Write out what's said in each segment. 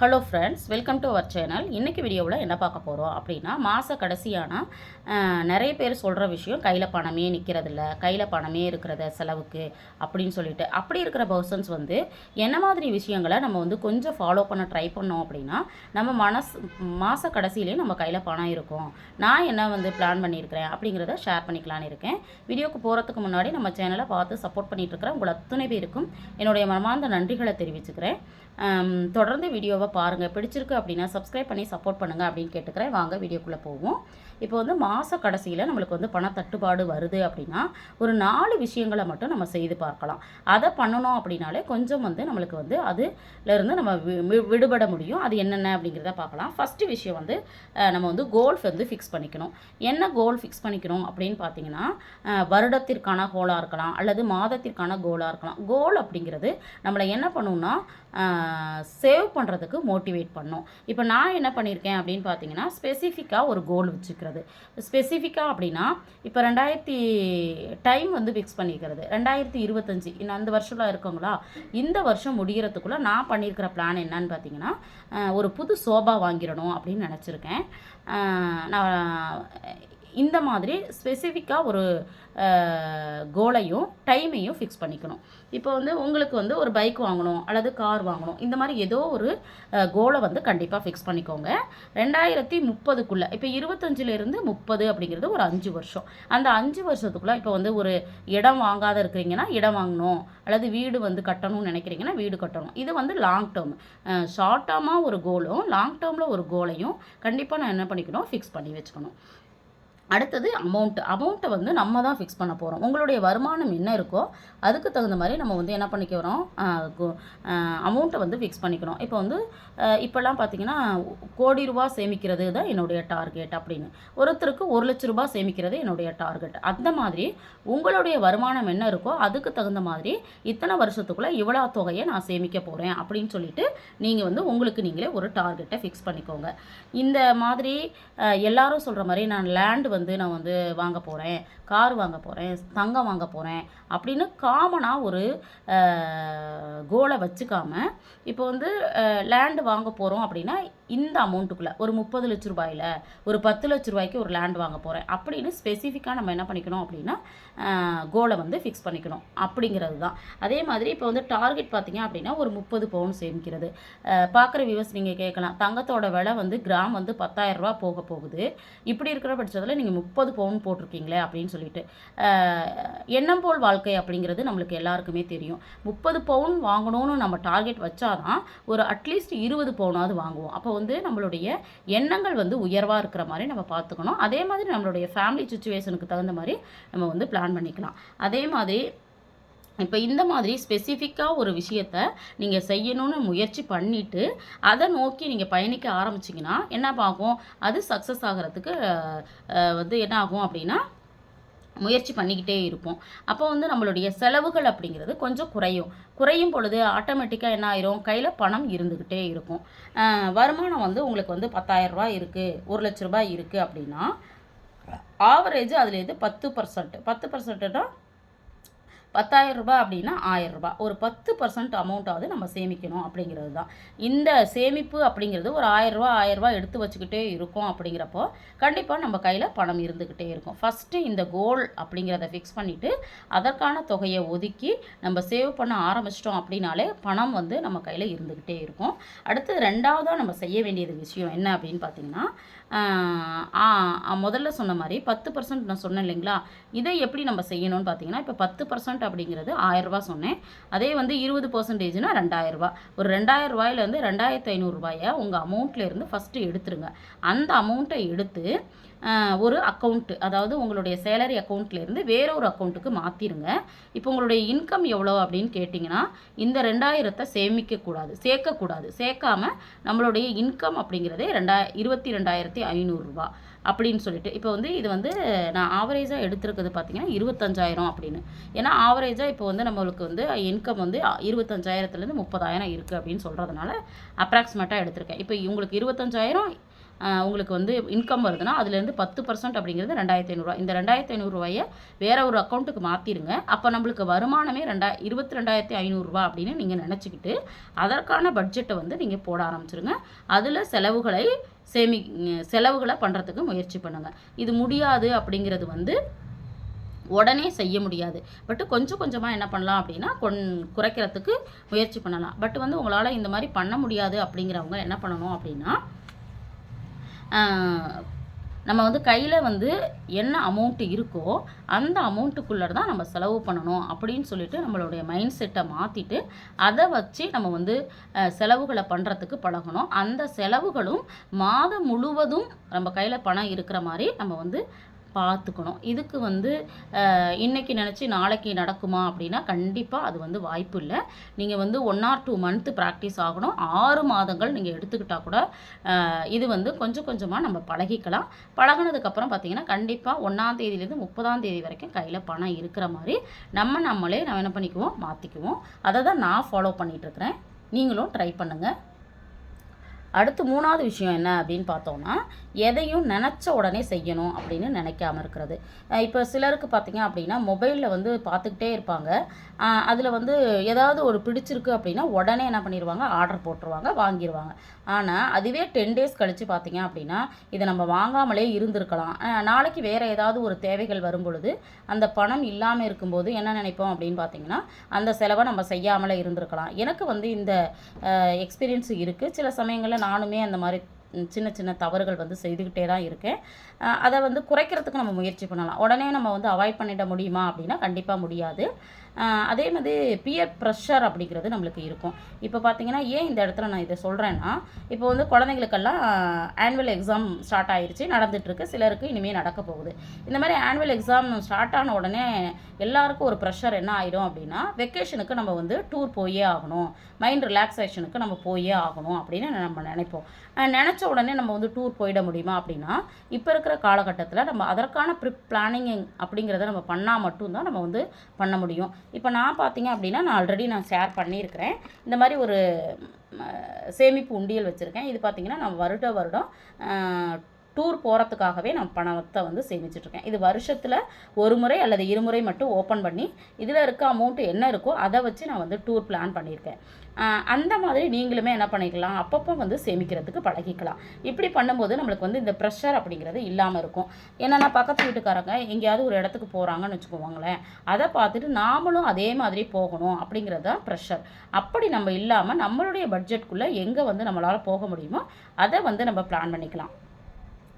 Hello friends welcome to our channel இன்றைக்கி வீடியோவில் என்ன பார்க்க போகிறோம் அப்படின்னா மாத கடைசியான நிறைய பேர் சொல்கிற விஷயம் கையில் பணமே நிற்கிறதில்ல கையில் பணமே இருக்கிறத செலவுக்கு அப்படின்னு சொல்லிட்டு. அப்படி இருக்கிற பர்சன்ஸ் வந்து என்ன மாதிரி விஷயங்களை நம்ம வந்து கொஞ்சம் ஃபாலோ பண்ண ட்ரை பண்ணோம் அப்படின்னா நம்ம மனசு மாத கடைசியிலையும் நம்ம கையில் பணம் இருக்கும். நான் என்ன வந்து பிளான் பண்ணியிருக்கிறேன் அப்படிங்கிறத ஷேர் பண்ணிக்கலான்னு இருக்கேன். வீடியோக்கு போகிறதுக்கு முன்னாடி நம்ம சேனலை பார்த்து சப்போர்ட் பண்ணிகிட்ருக்கிறேன் இருக்கிற உங்கள் அத்தனை பேருக்கும் என்னுடைய மனமார்ந்த நன்றிகளை தெரிவிச்சுக்கிறேன். தொடர்ந்து வீடியோவை பாருங்கள் பிடிச்சிருக்கு அப்படின்னா சப்ஸ்கிரைப் பண்ணி சப்போர்ட் பண்ணுங்கள் அப்படின்னு கேட்டுக்கிறேன். வாங்க வீடியோக்குள்ளே போவோம். இப்போ வந்து மாத கடைசியில் நம்மளுக்கு வந்து பண தட்டுப்பாடு வருது அப்படின்னா ஒரு நாலு விஷயங்களை மட்டும் நம்ம செய்து பார்க்கலாம். அதை பண்ணணும் அப்படின்னாலே கொஞ்சம் வந்து நம்மளுக்கு வந்து அதுலேருந்து நம்ம வி- வி- விடுபட முடியும். அது என்னென்ன அப்படிங்கிறத பார்க்கலாம். ஃபஸ்ட்டு விஷயம் வந்து நம்ம வந்து கோல் வந்து ஃபிக்ஸ் பண்ணிக்கணும். என்ன கோல் ஃபிக்ஸ் பண்ணிக்கணும் அப்படின்னு பார்த்தீங்கன்னா வருடத்திற்கான கோலாக இருக்கலாம். அல்லது மாதத்திற்கான கோலாக இருக்கலாம். கோல் அப்படிங்கிறது நம்மளை என்ன பண்ணும்னா சேவ் பண்ணுறதுக்கு மோட்டிவேட் பண்ணும். இப்போ நான் என்ன பண்ணியிருக்கேன் அப்படின்னு பார்த்தீங்கன்னா ஸ்பெசிஃபிக்காக ஒரு கோல் வச்சுக்கிறது. ஸ்பெசிஃபிக்காக அப்படின்னா இப்போ ரெண்டாயிரத்தி டைம் வந்து ஃபிக்ஸ் பண்ணிக்கிறது. ரெண்டாயிரத்தி இருபத்தஞ்சி இன்னும் அந்த வருஷம்லாம் இருக்கவங்களா இந்த வருஷம் முடிகிறதுக்குள்ளே நான் பண்ணியிருக்கிற பிளான் என்னன்னு பார்த்தீங்கன்னா ஒரு புது சோபா வாங்கிடணும் அப்படின்னு நினச்சிருக்கேன். நான் இந்த மாதிரி ஸ்பெசிஃபிக்காக ஒரு கோலையும் டைமையும் ஃபிக்ஸ் பண்ணிக்கணும். இப்போ வந்து உங்களுக்கு வந்து ஒரு பைக் வாங்கணும் அல்லது கார் வாங்கணும் இந்த மாதிரி ஏதோ ஒரு கோலை வந்து கண்டிப்பாக ஃபிக்ஸ் பண்ணிக்கோங்க. ரெண்டாயிரத்தி முப்பதுக்குள்ளே இப்போ இருபத்தஞ்சிலேருந்து முப்பது அப்படிங்கிறது ஒரு அஞ்சு வருஷம். அந்த அஞ்சு வருஷத்துக்குள்ளே இப்போ வந்து ஒரு இடம் வாங்காத இருக்கிறீங்கன்னா இடம் வாங்கணும் அல்லது வீடு வந்து கட்டணும்னு நினைக்கிறீங்கன்னா வீடு கட்டணும். இது வந்து லாங் டேர்ம் ஷார்ட் டேர்மாக ஒரு கோலும் லாங் டேர்மில் ஒரு கோலையும் கண்டிப்பாக நான் என்ன பண்ணிக்கணும் ஃபிக்ஸ் பண்ணி வச்சுக்கணும். அடுத்தது அமௌண்ட் அமௌண்ட்டை வந்து நம்ம தான் ஃபிக்ஸ் பண்ண போகிறோம் உங்களுடைய வருமானம் என்ன இருக்கோ அதுக்கு தகுந்த மாதிரி நம்ம வந்து என்ன பண்ணிக்கிறோம் அமௌண்ட்டை வந்து ஃபிக்ஸ் பண்ணிக்கணும் இப்போ வந்து இப்போல்லாம் பார்த்தீங்கன்னா கோடி ரூபா சேமிக்கிறது தான் என்னுடைய டார்கெட் அப்படின்னு. ஒருத்தருக்கு ஒரு லட்ச ரூபாய் சேமிக்கிறது என்னுடைய டார்கெட் அந்த மாதிரி உங்களுடைய வருமானம் என்ன இருக்கோ அதுக்கு தகுந்த மாதிரி இத்தனை வருஷத்துக்குள்ளே இவ்வளோ தொகையை நான் சேமிக்க போகிறேன் அப்படின்னு சொல்லிட்டு நீங்கள் வந்து உங்களுக்கு நீங்களே ஒரு டார்கெட்டை ஃபிக்ஸ் பண்ணிக்கோங்க. இந்த மாதிரி எல்லாரும் சொல்கிற மாதிரி நான் லேண்ட் வந்து நான் வந்து வாங்க போகிறேன் கார் வாங்க போகிறேன் தங்கம் வாங்க போகிறேன் அப்படின்னு காமனாக ஒரு கோலை வச்சுக்காம இப்போ வந்து லேண்டு வாங்க போகிறோம் அப்படின்னா இந்த அமௌண்ட்டுக்குள்ளே ஒரு முப்பது லட்ச ரூபாயில் ஒரு பத்து லட்ச ரூபாய்க்கு ஒரு லேண்ட் வாங்க போகிறேன் அப்படின்னு ஸ்பெசிஃபிக்காக நம்ம என்ன பண்ணிக்கணும் அப்படின்னா கோலை வந்து ஃபிக்ஸ் பண்ணிக்கணும். அப்படிங்கிறது தான். அதே மாதிரி இப்போ வந்து டார்கெட் பார்த்திங்க அப்படின்னா ஒரு முப்பது பவுன் சேமிக்கிறது. பார்க்குற வியூவர்ஸ் நீங்கள் கேட்கலாம். தங்கத்தோட விலை வந்து கிராம் வந்து பத்தாயிரம் ரூபா போக போகுது. இப்படி இருக்கிற பட்சத்தில் நீங்கள் முப்பது பவுன் போட்டிருக்கீங்களே அப்படின்னு சொல்லிட்டு எண்ணம் போல் வாழ்க்கை அப்படிங்கிறது நம்மளுக்கு எல்லாருக்குமே தெரியும். முப்பது பவுன் வாங்கணும்னு நம்ம டார்கெட் வச்சாதான் ஒரு அட்லீஸ்ட் இருபது பவுனாவது வாங்குவோம். அப்போ வந்து நம்மளுடைய எண்ணங்கள் வந்து உயர்வாக இருக்கிற மாதிரி நம்ம பார்த்துக்கணும் அதே மாதிரி நம்மளுடைய ஃபேமிலி சுச்சுவேஷனுக்கு தகுந்த மாதிரி நம்ம வந்து பிளான் பண்ணிக்கலாம். அதே மாதிரி இப்போ இந்த மாதிரி ஸ்பெசிஃபிக்காக ஒரு விஷயத்த நீங்கள் செய்யணும்னு முயற்சி பண்ணிவிட்டு அதை நோக்கி நீங்கள் பயணிக்க ஆரம்பிச்சிங்கன்னா என்ன ஆகும்? அது சக்ஸஸ் ஆகிறதுக்கு வந்து என்ன ஆகும் அப்படின்னா முயற்சி பண்ணிக்கிட்டே இருப்போம். அப்போ வந்து நம்மளுடைய செலவுகள் அப்படிங்கிறது கொஞ்சம் குறையும். குறையும் பொழுது ஆட்டோமேட்டிக்காக என்ன ஆயிரும்? கையில் பணம் இருந்துக்கிட்டே இருக்கும். வருமானம் வந்து உங்களுக்கு வந்து 10000 ரூபாய் இருக்குது ஒரு லட்ச ரூபாய் இருக்குது அப்படின்னா ஆவரேஜ் அதுலேருந்து பத்து பர்சன்ட் பத்து பர்சன்ட்னா பத்தாயிரம் ரூபாய் அப்படின்னா ஆயிரம் ரூபாய். ஒரு பத்து பர்சன்ட் அமௌண்ட்டாவது நம்ம சேமிக்கணும் அப்படிங்கிறது தான். இந்த சேமிப்பு அப்படிங்கிறது ஒரு ஆயிரம் ரூபாய் ஆயிரம் எடுத்து வச்சுக்கிட்டே இருக்கோம் அப்படிங்கிறப்போ கண்டிப்பாக நம்ம கையில் பணம் இருந்துக்கிட்டே இருக்கும். ஃபஸ்ட்டு இந்த கோல் அப்படிங்கிறத ஃபிக்ஸ் பண்ணிவிட்டு அதற்கான தொகையை ஒதுக்கி நம்ம சேவ் பண்ண ஆரம்பிச்சிட்டோம் அப்படின்னாலே பணம் வந்து நம்ம கையில் இருந்துக்கிட்டே இருக்கும். அடுத்து ரெண்டாவதாக நம்ம செய்ய வேண்டியது விஷயம் என்ன அப்படின்னு பார்த்தீங்கன்னா முதல்ல சொன்ன மாதிரி பத்து பர்சன்ட் நான் சொன்னேன் இல்லைங்களா? இதை எப்படி நம்ம செய்யணும்னு பார்த்தீங்கன்னா இப்போ பத்து பர்சன்ட் அப்படிங்கிறது ஆயரூபா சொன்னேன். அதே வந்து இருபது பர்சன்டேஜ்னா ரெண்டாயிரரூபா. ஒரு ரெண்டாயிரம் ரூபாயிலேருந்து ரெண்டாயிரத்து ஐநூறுரூபாயை உங்கள் அமௌண்ட்லேருந்து ஃபஸ்ட்டு எடுத்துருங்க. அந்த அமௌண்ட்டை எடுத்து ஒரு அக்கௌண்ட்டு அதாவது உங்களுடைய சேலரி அக்கௌண்ட்லேருந்து வேற ஒரு அக்கௌண்ட்டுக்கு மாற்றிடுங்க இப்போ உங்களுடைய இன்கம் எவ்வளோ அப்படின்னு கேட்டிங்கன்னா இந்த ரெண்டாயிரத்தை சேமிக்கக்கூடாது சேர்க்கக்கூடாது. சேர்க்காம நம்மளுடைய இன்கம் அப்படிங்கிறதே ரெண்டா இருபத்தி ரெண்டாயிரத்தி ஐநூறுரூவா அப்படின்னு சொல்லிட்டு. இப்போ வந்து இது வந்து நான் ஆவரேஜாக எடுத்திருக்கிறது பார்த்தீங்கன்னா இருபத்தஞ்சாயிரம் அப்படின்னு. ஏன்னா ஆவரேஜாக இப்போ வந்து நம்மளுக்கு வந்து இன்கம் வந்து இருபத்தஞ்சாயிரத்துலேருந்து முப்பதாயிரம் இருக்குது அப்படின்னு சொல்கிறதுனால அப்ராக்சிமேட்டாக எடுத்திருக்கேன். இப்போ உங்களுக்கு இருபத்தஞ்சாயிரம் உங்களுக்கு வந்து இன்கம் வருதுன்னா அதுலேருந்து பத்து பர்சன்ட் அப்படிங்கிறது ரெண்டாயிரத்தி ஐநூறுரூவா இந்த ரெண்டாயிரத்தி ஐநூறுரூவாயை வேற ஒரு அக்கௌண்ட்டுக்கு மாற்றிடுங்க அப்போ நம்மளுக்கு வருமானமே ரெண்டா இருபத்தி ரெண்டாயிரத்தி ஐநூறுரூவா அப்படின்னு நீங்கள் நினச்சிக்கிட்டு அதற்கான பட்ஜெட்டை வந்து நீங்கள் போட ஆரம்பிச்சிருங்க. அதில் செலவுகளை சேமி செலவுகளை பண்ணுறதுக்கு முயற்சி பண்ணுங்கள் இது முடியாது அப்படிங்கிறது வந்து உடனே செய்ய முடியாது. பட் கொஞ்சம் கொஞ்சமாக என்ன பண்ணலாம் அப்படின்னா கொன் குறைக்கிறதுக்கு முயற்சி பண்ணலாம். பட் வந்து உங்களால் இந்த மாதிரி பண்ண முடியாது அப்படிங்கிறவங்க என்ன பண்ணணும் அப்படின்னா நம்ம வந்து கையில் வந்து என்ன அமௌண்ட்டு இருக்கோ அந்த அமௌண்ட்டுக்குள்ளே தான் நம்ம செலவு பண்ணணும் அப்படின்னு சொல்லிட்டு நம்மளுடைய மைண்ட் செட்டை மாற்றிட்டு அதை வச்சு நம்ம வந்து செலவுகளை பண்ணுறதுக்கு பழகணும். அந்த செலவுகளும் மாதம் முழுவதும் நம்ம கையில் பணம் இருக்கிற மாதிரி நம்ம வந்து பார்த்துக்கணும். இதுக்கு வந்து இன்றைக்கி நினச்சி நாளைக்கு நடக்குமா அப்படின்னா கண்டிப்பாக அது வந்து வாய்ப்பு இல்லை. நீங்கள் வந்து one or two month practice ஆகணும். ஆறு மாதங்கள் நீங்கள் எடுத்துக்கிட்டால் கூட இது வந்து கொஞ்சம் கொஞ்சமாக நம்ம பழகிக்கலாம். பழகுனதுக்கப்புறம் பார்த்தீங்கன்னா கண்டிப்பாக ஒன்றாம் தேதியிலேருந்து முப்பதாம் தேதி வரைக்கும் கையில் பணம் இருக்கிற மாதிரி நம்ம நம்மளே நம்ம என்ன பண்ணிக்குவோம்? மாற்றிக்குவோம் அதை தான் நான் ஃபாலோ பண்ணிகிட்ருக்கிறேன் நீங்களும் ட்ரை பண்ணுங்கள் அடுத்து மூணாவது விஷயம் என்ன அப்படின்னு பார்த்தோம்னா எதையும் நினச்ச உடனே செய்யணும் அப்படின்னு நினைக்காம இருக்கிறது. இப்போ சிலருக்கு பார்த்தீங்க அப்படின்னா மொபைலில் வந்து பார்த்துக்கிட்டே இருப்பாங்க. அதில் வந்து ஏதாவது ஒரு பிடிச்சிருக்கு அப்படின்னா உடனே என்ன பண்ணிடுவாங்க ஆர்டர் போட்டுருவாங்க வாங்கிடுவாங்க ஆனால் அதுவே டென் டேஸ் கழித்து பார்த்தீங்க அப்படின்னா இதை நம்ம வாங்காமலே இருந்திருக்கலாம். நாளைக்கு வேறு ஏதாவது ஒரு தேவைகள் வரும் பொழுது அந்த பணம் இல்லாமல் இருக்கும்போது என்ன நினைப்போம் அப்படின்னு பார்த்தீங்கன்னா அந்த செலவை நம்ம செய்யாமலே இருந்திருக்கலாம். எனக்கு வந்து இந்த எக்ஸ்பீரியன்ஸ் இருக்குது சில சமயங்களில் நானுமே அந்த மாதிரி சின்ன சின்ன தவறுகள் வந்து செய்துக்கிட்டே தான் இருக்கேன். அதை வந்து குறைக்கிறதுக்கு நம்ம முயற்சி பண்ணலாம். உடனே நம்ம வந்து அவாய்ட் பண்ணிட முடியுமா அப்படின்னா கண்டிப்பாக முடியாது. அதே மாதிரி பியர் ப்ரெஷர் அப்படிங்கிறது நம்மளுக்கு இருக்கும். இப்போ பார்த்தீங்கன்னா ஏன் இந்த இடத்துல நான் இதை சொல்கிறேன்னா இப்போ வந்து குழந்தைங்களுக்கெல்லாம் ஆனுவல் எக்ஸாம் ஸ்டார்ட் ஆகிருச்சு நடந்துகிட்ருக்கு சிலருக்கு இனிமேல் நடக்க போகுது. இந்த மாதிரி ஆனுவல் எக்ஸாம் ஸ்டார்ட் ஆன உடனே எல்லாருக்கும் ஒரு ப்ரெஷர் என்ன ஆயிடும் அப்படின்னா வெக்கேஷனுக்கு நம்ம வந்து டூர் போயே ஆகணும். மைண்ட் ரிலாக்ஸேஷனுக்கு நம்ம போயே ஆகணும் அப்படின்னு நம்ம நினைப்போம். நினச்ச உடனே நம்ம வந்து டூர் போயிட முடியுமா அப்படின்னா இப்போ இருக்கிற காலகட்டத்தில் நம்ம அதற்கான ப்ரிப் பிளானிங் அப்படிங்கிறத நம்ம பண்ணால் மட்டும்தான் நம்ம வந்து பண்ண முடியும். இப்போ நான் பார்த்தீங்க அப்படின்னா நான் ஆல்ரெடி நான் ஷேர் பண்ணியிருக்கிறேன். இந்த மாதிரி ஒரு சேமிப்பு உண்டியல் வச்சுருக்கேன். இது பார்த்திங்கன்னா நான் வருட வருடம் டூர் போகிறதுக்காகவே நான் பணத்தை வந்து சேமிச்சிட்ருக்கேன். இது வருஷத்தில் ஒரு முறை அல்லது இருமுறை மட்டும் ஓப்பன் பண்ணி இதில் இருக்க அமௌண்ட்டு என்ன இருக்கோ அதை வச்சு நான் வந்து டூர் பிளான் பண்ணியிருக்கேன். அந்த மாதிரி நீங்களுமே என்ன பண்ணிக்கலாம்? அப்பப்போ வந்து சேமிக்கிறதுக்கு பழகிக்கலாம். இப்படி பண்ணும்போது நம்மளுக்கு வந்து இந்த ப்ரெஷர் அப்படிங்கிறது இல்லாமல் இருக்கும். என்னென்னா பக்கத்து வீட்டுக்காரங்க எங்கேயாவது ஒரு இடத்துக்கு போகிறாங்கன்னு வச்சுக்கோங்களேன். அதை பார்த்துட்டு நாமளும் அதே மாதிரி போகணும் அப்படிங்கிறது தான் ப்ரெஷர் அப்படி நம்ம இல்லாமல் நம்மளுடைய பட்ஜெட்குள்ளே எங்கே வந்து நம்மளால் போக முடியுமோ அதை வந்து நம்ம பிளான் பண்ணிக்கலாம்.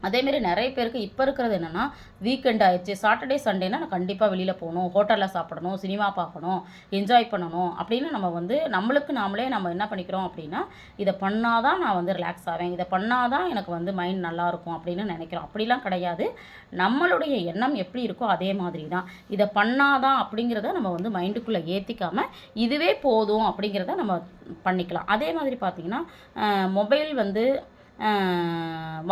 அதேமாரி நிறைய பேருக்கு இப்போ இருக்கிறது என்னென்னா வீக்கெண்ட் ஆயிடுச்சு சாட்டர்டே சண்டேனா நான் கண்டிப்பாக வெளியில் போகணும் ஹோட்டலில் சாப்பிடணும் சினிமா பார்க்கணும் என்ஜாய் பண்ணணும் அப்படின்னு நம்ம வந்து நம்மளுக்கு நாமளே நம்ம என்ன பண்ணிக்கிறோம் அப்படின்னா இதை பண்ணால் தான் நான் வந்து ரிலாக்ஸ் ஆவேன். இதை பண்ணால் தான் எனக்கு வந்து மைண்ட் நல்லாயிருக்கும் அப்படின்னு நினைக்கிறோம். அப்படிலாம் கிடையாது. நம்மளுடைய எண்ணம் எப்படி இருக்கோ அதே மாதிரி தான் இதை பண்ணாதான் அப்படிங்கிறத நம்ம வந்து மைண்டுக்குள்ளே ஏற்றிக்காமல் இதுவே போதும் அப்படிங்கிறத நம்ம பண்ணிக்கலாம். அதே மாதிரி பார்த்திங்கன்னா மொபைல் வந்து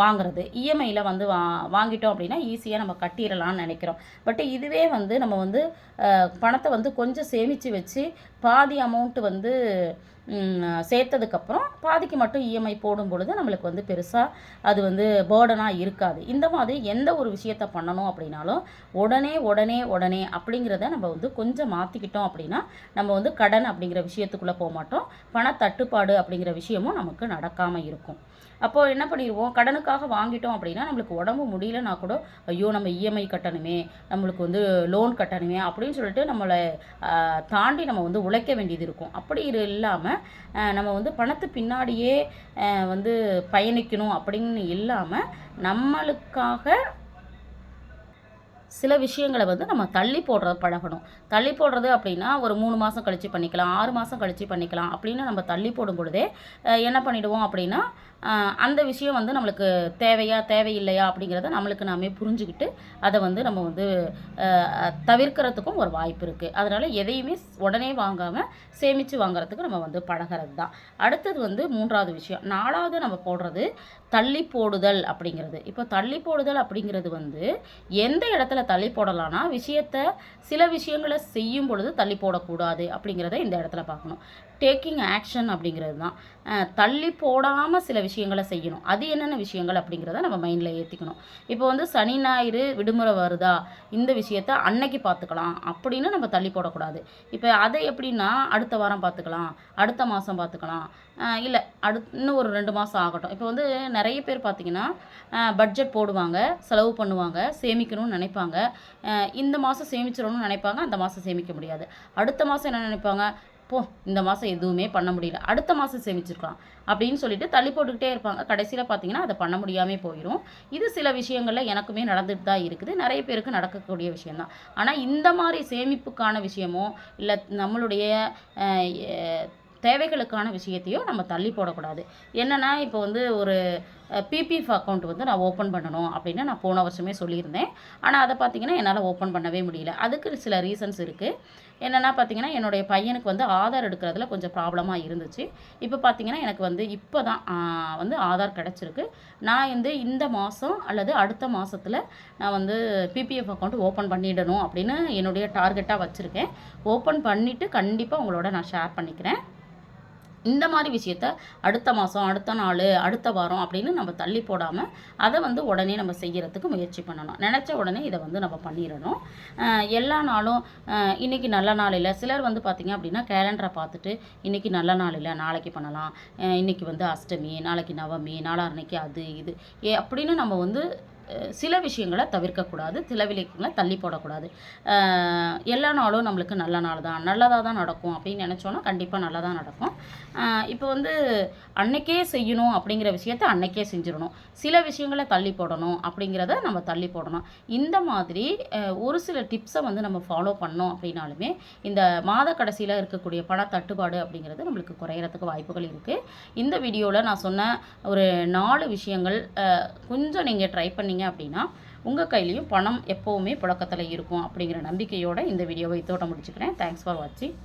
வாங்குறது. இஎம்ஐயில் வந்து வா வாங்கிட்டோம் அப்படின்னா ஈஸியாக நம்ம கட்டிடலாம்னு நினைக்கிறோம். பட் இதுவே வந்து நம்ம வந்து பணத்தை வந்து கொஞ்சம் சேமித்து வச்சு பாதி அமௌண்ட்டு வந்து சேர்த்ததுக்கப்புறம் பாதிக்கு மட்டும் இஎம்ஐ போடும் பொழுது நம்மளுக்கு வந்து பெருசாக அது வந்து பேர்டனாக இருக்காது. இந்த மாதிரி எந்த ஒரு விஷயத்த பண்ணணும் அப்படின்னாலும் உடனே உடனே உடனே அப்படிங்கிறத நம்ம வந்து கொஞ்சம் மாற்றிக்கிட்டோம் அப்படின்னா நம்ம வந்து கடன் அப்படிங்கிற விஷயத்துக்குள்ளே போக மாட்டோம். பண தட்டுப்பாடு அப்படிங்கிற விஷயமும் நமக்கு நடக்காமல் இருக்கும். அப்போது என்ன பண்ணிடுவோம்? கடனுக்காக வாங்கிட்டோம் அப்படின்னா நம்மளுக்கு உடம்பு முடியலனா கூட ஐயோ நம்ம இஎம்ஐ கட்டணுமே நம்மளுக்கு வந்து லோன் கட்டணுமே அப்படின்னு சொல்லிட்டு நம்மளை தாண்டி நம்ம வந்து உழைக்க வேண்டியது இருக்கும். அப்படி இல்லாமல் நம்ம வந்து பணத்து பின்னாடியே வந்து பயணிக்கணும் அப்படின்னு இல்லாமல் நம்மளுக்காக சில விஷயங்களை வந்து நம்ம தள்ளி போடுறத பழகணும். தள்ளி போடுறது அப்படின்னா ஒரு மூணு மாதம் கழித்து பண்ணிக்கலாம் ஆறு மாதம் கழித்து பண்ணிக்கலாம் அப்படின்னு நம்ம தள்ளி போடும் பொழுதே என்ன பண்ணிவிடுவோம் அப்படின்னா அந்த விஷயம் வந்து நம்மளுக்கு தேவையா தேவையில்லையா அப்படிங்கிறத நம்மளுக்கு நாமே புரிஞ்சுக்கிட்டு அதை வந்து நம்ம வந்து தவிர்க்கிறதுக்கும் ஒரு வாய்ப்பு இருக்குது அதனால் எதையுமே உடனே வாங்காமல் சேமித்து வாங்குறதுக்கு நம்ம வந்து பழகிறது தான். அடுத்தது வந்து மூன்றாவது விஷயம். நாலாவது நம்ம போடுறது தள்ளி போடுதல் அப்படிங்கிறது. இப்போ தள்ளி போடுதல் அப்படிங்கிறது வந்து எந்த இடத்துல தள்ளி போடலாம்னா விஷயத்த சில விஷயங்களை செய்யும் பொழுது தள்ளி போடக்கூடாது அப்படிங்கிறத இந்த இடத்துல பார்க்கணும். டேக்கிங் ஆக்ஷன் அப்படிங்கிறது தான். தள்ளி போடாமல் சில விஷயங்களை செய்யணும். அது என்னென்ன விஷயங்கள் அப்படிங்கிறத நம்ம மைண்டில் ஏற்றிக்கணும் இப்போ வந்து சனி ஞாயிறு விடுமுறை வருதா? இந்த விஷயத்த அன்னைக்கு பார்த்துக்கலாம். அப்படின்னு நம்ம தள்ளி போடக்கூடாது. இப்போ அதை எப்படின்னா அடுத்த வாரம் பார்த்துக்கலாம். அடுத்த மாதம் பார்த்துக்கலாம். இல்லை அடு இன்னும் ஒரு ரெண்டு மாதம் ஆகட்டும். இப்போ வந்து நிறைய பேர் பார்த்திங்கன்னா பட்ஜெட் போடுவாங்க செலவு பண்ணுவாங்க சேமிக்கணும்னு நினைப்பாங்க. இந்த மாதம் சேமிச்சிடணும்னு நினைப்பாங்க அந்த மாதம் சேமிக்க முடியாது. அடுத்த மாதம் என்ன நினைப்பாங்க? போ இந்த மாதம் எதுவுமே பண்ண முடியல. அடுத்த மாதம் சேமிச்சிருக்கலாம் அப்படின்னு சொல்லிட்டு தள்ளி போட்டுக்கிட்டே இருப்பாங்க. கடைசியில் பார்த்தீங்கன்னா அதை பண்ண முடியாமல் போயிடும் இது சில விஷயங்களில் எனக்குமே நடந்துட்டு தான் இருக்குது. நிறைய பேருக்கு நடக்கக்கூடிய விஷயம்தான். ஆனால் இந்த மாதிரி சேமிப்புக்கான விஷயமோ இல்லை நம்மளுடைய தேவைகளுக்கான விஷயத்தையோ நம்ம தள்ளி போடக்கூடாது. என்னென்னா இப்போ வந்து ஒரு பிபிஎஃப் அக்கௌண்ட் வந்து நான் ஓப்பன் பண்ணணும் அப்படின்னு நான் போன வருஷமே சொல்லியிருந்தேன். ஆனால் அதை பார்த்தீங்கன்னா என்னால் ஓப்பன் பண்ணவே முடியல. அதுக்கு சில ரீசன்ஸ் இருக்குது என்னென்னா பார்த்தீங்கன்னா என்னுடைய பையனுக்கு வந்து ஆதார் எடுக்கிறதுல கொஞ்சம் ப்ராப்ளமாக இருந்துச்சு. இப்போ பார்த்தீங்கன்னா எனக்கு வந்து இப்போ தான் வந்து ஆதார் கிடச்சிருக்கு. நான் வந்து இந்த மாதம் அல்லது அடுத்த மாதத்தில் நான் வந்து பிபிஎஃப் அக்கௌண்ட் ஓப்பன் பண்ணிடணும் அப்படின்னு என்னுடைய டார்கெட்டாக வச்சுருக்கேன். ஓப்பன் பண்ணிவிட்டு கண்டிப்பாக உங்களோட நான் ஷேர் பண்ணிக்கிறேன். இந்த மாதிரி விஷயத்த அடுத்த மாதம் அடுத்த நாள் அடுத்த வாரம் அப்படின்னு நம்ம தள்ளி போடாமல் அதை வந்து உடனே நம்ம செய்கிறதுக்கு முயற்சி பண்ணணும். நினச்ச உடனே இதை வந்து நம்ம பண்ணிடணும். எல்லா நாளும் இன்றைக்கி இன்னைக்கு நல்ல நாள் இல்லை. சிலர் வந்து பார்த்திங்க அப்படின்னா கேலண்டரை பார்த்துட்டு இன்றைக்கி நல்ல நாள் இல்லை நாளைக்கு பண்ணலாம். இன்றைக்கி வந்து அஷ்டமி நாளைக்கு நவமி நாளான்னைக்கு அது இது. ஏ அப்படின்னு நம்ம வந்து சில விஷயங்களை தவிர்க்கக்கூடாது சில விலைக்குங்களை தள்ளி போடக்கூடாது. எல்லா நாளும் நம்மளுக்கு நல்ல நாள் தான். நல்லதாக தான் நடக்கும் அப்படின்னு நினச்சோன்னா கண்டிப்பாக நல்லதாக நடக்கும். இப்போ வந்து அன்னைக்கே செய்யணும் அப்படிங்கிற விஷயத்த அன்னைக்கே செஞ்சிடணும். சில விஷயங்களை தள்ளி போடணும் அப்படிங்கிறத நம்ம தள்ளி போடணும். இந்த மாதிரி ஒரு சில டிப்ஸை வந்து நம்ம ஃபாலோ பண்ணோம் அப்படின்னாலுமே இந்த மாத கடைசியில் இருக்கக்கூடிய பண தட்டுப்பாடு அப்படிங்கிறது நம்மளுக்கு குறையிறதுக்கு வாய்ப்புகள் இருக்குது இந்த வீடியோவில் நான் சொன்ன ஒரு நாலு விஷயங்கள் கொஞ்சம் நீங்கள் ட்ரை பண்ணி பண்ணீங்க அப்படின்னா உங்கள் கையிலையும் பணம் எப்போவுமே புழக்கத்தில் இருக்கும் அப்படிங்கிற நம்பிக்கையோட இந்த வீடியோவை இதோட முடிச்சுக்கிறேன். தேங்க்ஸ் ஃபார் வாட்சிங்